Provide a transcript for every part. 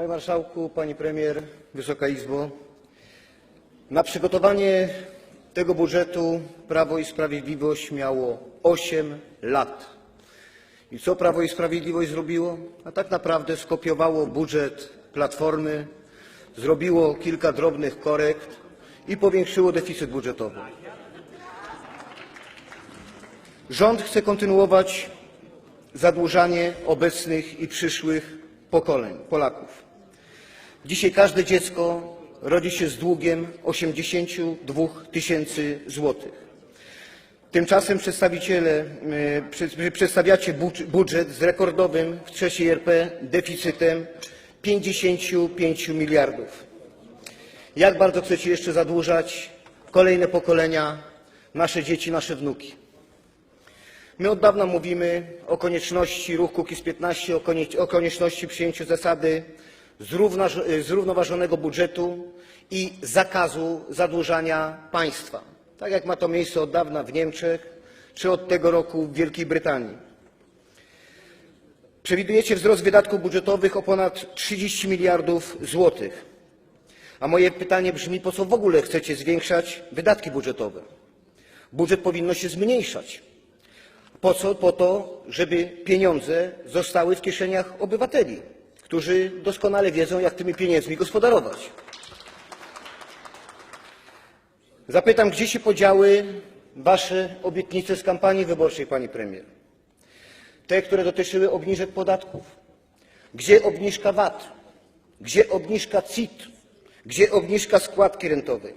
Panie Marszałku, Pani Premier, Wysoka Izbo! Na przygotowanie tego budżetu Prawo i Sprawiedliwość miało 8 lat. I co Prawo i Sprawiedliwość zrobiło? A tak naprawdę skopiowało budżet Platformy, zrobiło kilka drobnych korekt i powiększyło deficyt budżetowy. Rząd chce kontynuować zadłużanie obecnych i przyszłych pokoleń Polaków. Dzisiaj każde dziecko rodzi się z długiem 82 tysięcy złotych. Tymczasem przedstawiciele, e, przedstawiacie budż- budżet z rekordowym w trzeciej RP deficytem 55 miliardów. Jak bardzo chcecie jeszcze zadłużać kolejne pokolenia, nasze dzieci, nasze wnuki? My od dawna mówimy o konieczności, ruch Kukiz 15, o, konie, o konieczności przyjęcia zasady zrównoważonego budżetu i zakazu zadłużania państwa, tak jak ma to miejsce od dawna w Niemczech czy od tego roku w Wielkiej Brytanii. Przewidujecie wzrost wydatków budżetowych o ponad 30 miliardów złotych. A moje pytanie brzmi, po co w ogóle chcecie zwiększać wydatki budżetowe? Budżet powinno się zmniejszać. Po co? Po to, żeby pieniądze zostały w kieszeniach obywateli, którzy doskonale wiedzą, jak tymi pieniędzmi gospodarować. Zapytam, gdzie się podziały wasze obietnice z kampanii wyborczej, pani premier? Te, które dotyczyły obniżek podatków. Gdzie obniżka VAT? Gdzie obniżka CIT? Gdzie obniżka składki rentowej?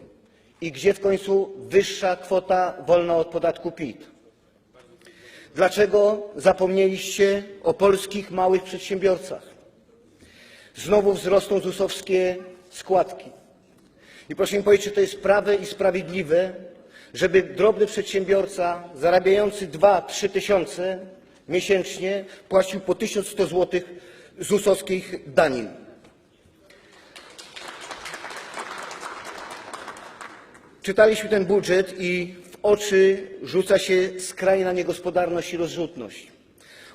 I gdzie w końcu wyższa kwota wolna od podatku PIT? Dlaczego zapomnieliście o polskich małych przedsiębiorcach? Znowu wzrosną ZUS-owskie składki. I proszę mi powiedzieć, czy to jest prawe i sprawiedliwe, żeby drobny przedsiębiorca zarabiający 2-3 tysiące miesięcznie płacił po 1100 zł ZUS-owskich danin. Czytaliśmy ten budżet i w oczy rzuca się skrajna niegospodarność i rozrzutność.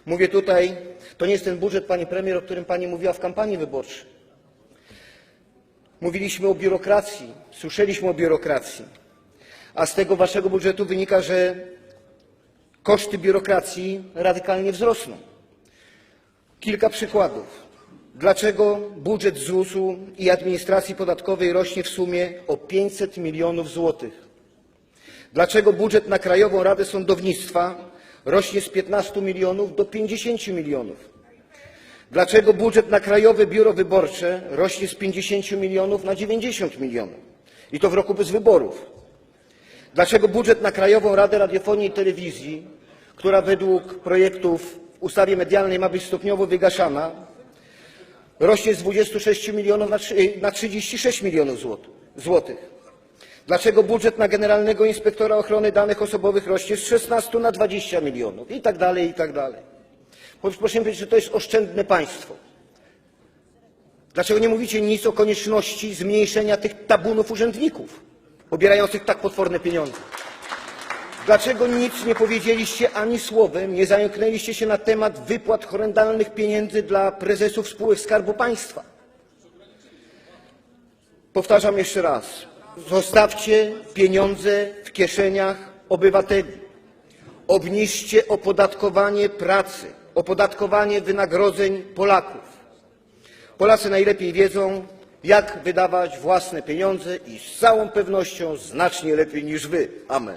Mówię tutaj, to nie jest ten budżet, pani premier, o którym pani mówiła w kampanii wyborczej. Mówiliśmy o biurokracji, słyszeliśmy o biurokracji, a z tego waszego budżetu wynika, że koszty biurokracji radykalnie wzrosną. Kilka przykładów. Dlaczego budżet ZUS-u i administracji podatkowej rośnie w sumie o 500 milionów złotych? Dlaczego budżet na Krajową Radę Sądownictwa rośnie z 15 milionów do 50 milionów? Dlaczego budżet na Krajowe Biuro Wyborcze rośnie z 50 milionów na 90 milionów? I to w roku bez wyborów. Dlaczego budżet na Krajową Radę Radiofonii i Telewizji, która według projektów w ustawie medialnej ma być stopniowo wygaszana, rośnie z 26 milionów na, trzy- na 36 milionów złotych? Dlaczego budżet na Generalnego Inspektora Ochrony Danych Osobowych rośnie z 16 na 20 milionów? I tak dalej, i tak dalej. Proszę powiedzieć, że to jest oszczędne państwo. Dlaczego nie mówicie nic o konieczności zmniejszenia tych tabunów urzędników pobierających tak potworne pieniądze? Dlaczego nic nie powiedzieliście ani słowem, nie zająknęliście się na temat wypłat horrendalnych pieniędzy dla prezesów spółek Skarbu Państwa? Powtarzam jeszcze raz. Zostawcie pieniądze w kieszeniach obywateli. Obniżcie opodatkowanie pracy, opodatkowanie wynagrodzeń Polaków. Polacy najlepiej wiedzą, jak wydawać własne pieniądze i z całą pewnością znacznie lepiej niż wy. Amen.